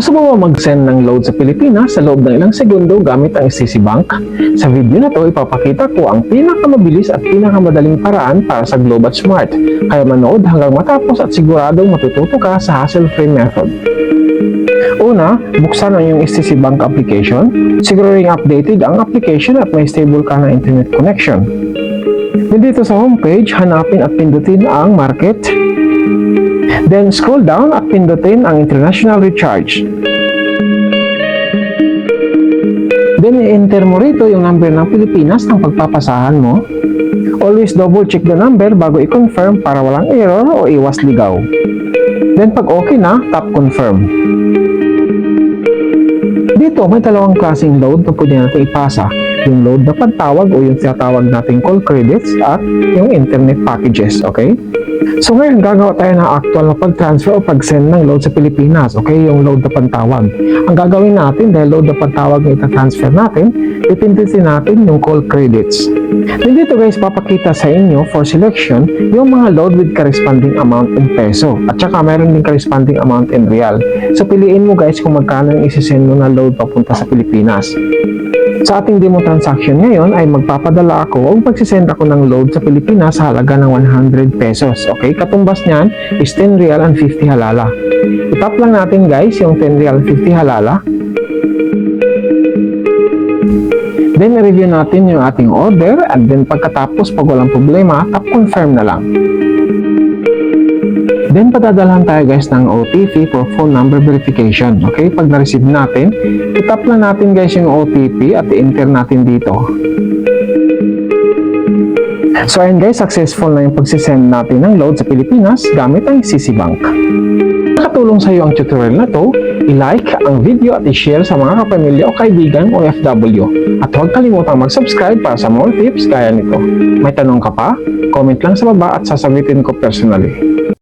Gusto mo ba mag-send ng load sa Pilipinas sa loob ng ilang segundo gamit ang SCC Bank? Sa video na to, ipapakita ko ang pinakamabilis at pinakamadaling paraan para sa Globe at Smart. Kaya manood hanggang matapos at siguradong matututo ka sa hassle-free method. Una, buksan ang iyong STC Bank application. Siguruhin updated ang application at may stable ka na internet connection. Then dito sa homepage, hanapin at pindutin ang market. Then scroll down at pindutin ang international recharge. Then i-enter mo rito yung number ng Pilipinas ng pagpapasahan mo. Always double check the number bago i-confirm para walang error o iwas ligaw. Then pag okay na, tap confirm. Dito, may dalawang klaseng load na pwede natin ipasa. Yung load na pagtawag o yung tinatawag nating call credits at yung internet packages, okay? So ngayon, gagawa tayo ng actual na pag-transfer o pag-send ng load sa Pilipinas, okay? Yung load na pantawag. Ang gagawin natin, dahil load na pantawag na ita-transfer natin, pipindutin natin yung call credits. Then dito guys, papakita sa inyo for selection yung mga load with corresponding amount in peso. At saka meron din corresponding amount in real. So piliin mo guys kung magkano yung isisend mo na load papunta sa Pilipinas. Sa ating demo transaction ngayon ay magpapadala ako o magsisend ako ng load sa Pilipinas sa halaga ng 100 pesos. Okay, katumbas niyan is 10 real and 50 halala. Itap lang natin guys yung 10 real and 50 halala. Then review natin yung ating order at then pagkatapos pag walang problema, tap confirm na lang. Then padadalhan tayo guys ng OTP for phone number verification. Okay, pag na-receive natin, itap lang natin guys yung OTP at i-enter natin dito. So ayun guys, successful na yung pagsisend natin ng load sa Pilipinas gamit ang CC Bank. Nakatulong sa iyo ang tutorial na to, i-like ang video at i-share sa mga kapamilya o kaibigan o FW. At huwag kalimutang mag-subscribe para sa more tips gaya nito. May tanong ka pa? Comment lang sa baba at sasagutin ko personally.